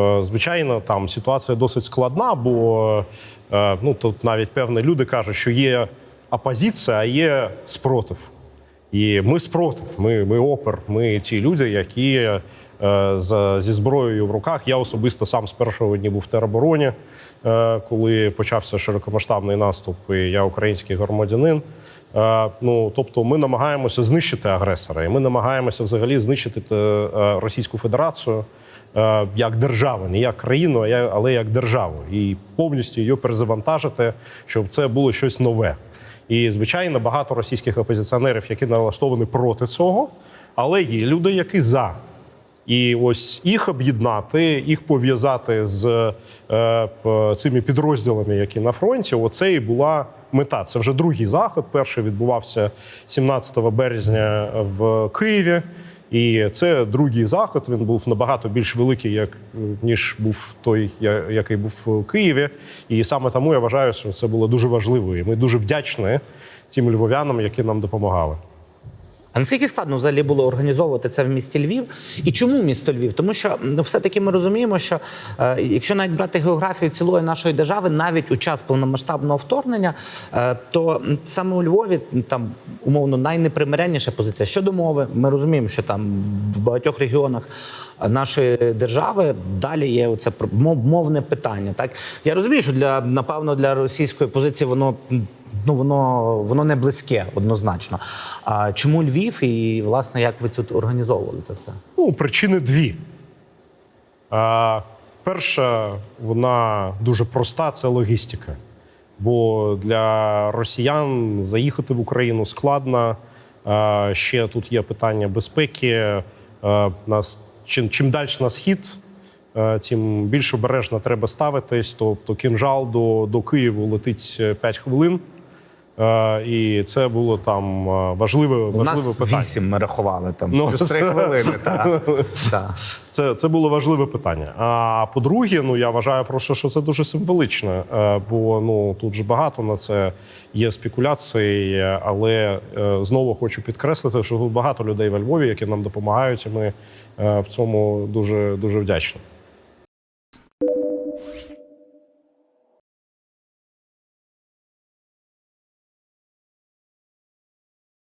Е, Звичайно, там ситуація досить складна, бо е, ну тут навіть певні люди кажуть, що є опозиція, а є спротив. І ми спротив, ми, ми опер, ми ті люди, які е, з, зі зброєю в руках. Я особисто сам з першого дні був в теробороні, е, коли почався широкомасштабний наступ. І я український громадянин. Е, ну тобто, ми намагаємося знищити агресора, і ми намагаємося взагалі знищити е, Російську Федерацію е, як державу, не як країну, але як державу, і повністю її перезавантажити, щоб це було щось нове. І звичайно, багато російських опозиціонерів, які налаштовані проти цього, але є люди, які за. І ось їх об'єднати, їх пов'язати з е, цими підрозділами, які на фронті. Оце і була мета. Це вже другий заход. Перший відбувався 17 березня в Києві. І це другий заход. Він був набагато більш великий, як ніж був той, який був у Києві. І саме тому я вважаю, що це було дуже важливо. І ми дуже вдячні тим львов'янам, які нам допомагали. А наскільки складно взагалі було організовувати це в місті Львів? І чому місто Львів? Тому що ну, все-таки ми розуміємо, що е, якщо навіть брати географію цілої нашої держави, навіть у час повномасштабного вторгнення, е, то саме у Львові там умовно найнепримиренніша позиція щодо мови. Ми розуміємо, що там в багатьох регіонах нашої держави далі є мов- мовне питання. Так я розумію, що для напевно для російської позиції воно. Ну, воно воно не близьке однозначно. А чому Львів і власне як ви тут організовували це все? Ну, причини дві. А, перша, вона дуже проста це логістика. Бо для росіян заїхати в Україну складно. А, ще тут є питання безпеки. А, нас, чим, чим далі на схід, тим більш обережно треба ставитись. Тобто кінжал до, до Києву летить 5 хвилин. А, і це було там а, важливе, У важливе нас питання. вісім ми рахували там Ну, плюс три хвилини. Та, та. Це, це було важливе питання. А по-друге, ну я вважаю просто, що це дуже символично. Е, Бо ну тут ж багато на це є спекуляцій, е, але е, знову хочу підкреслити, що тут багато людей во Львові, які нам допомагають, і ми е, в цьому дуже дуже вдячні.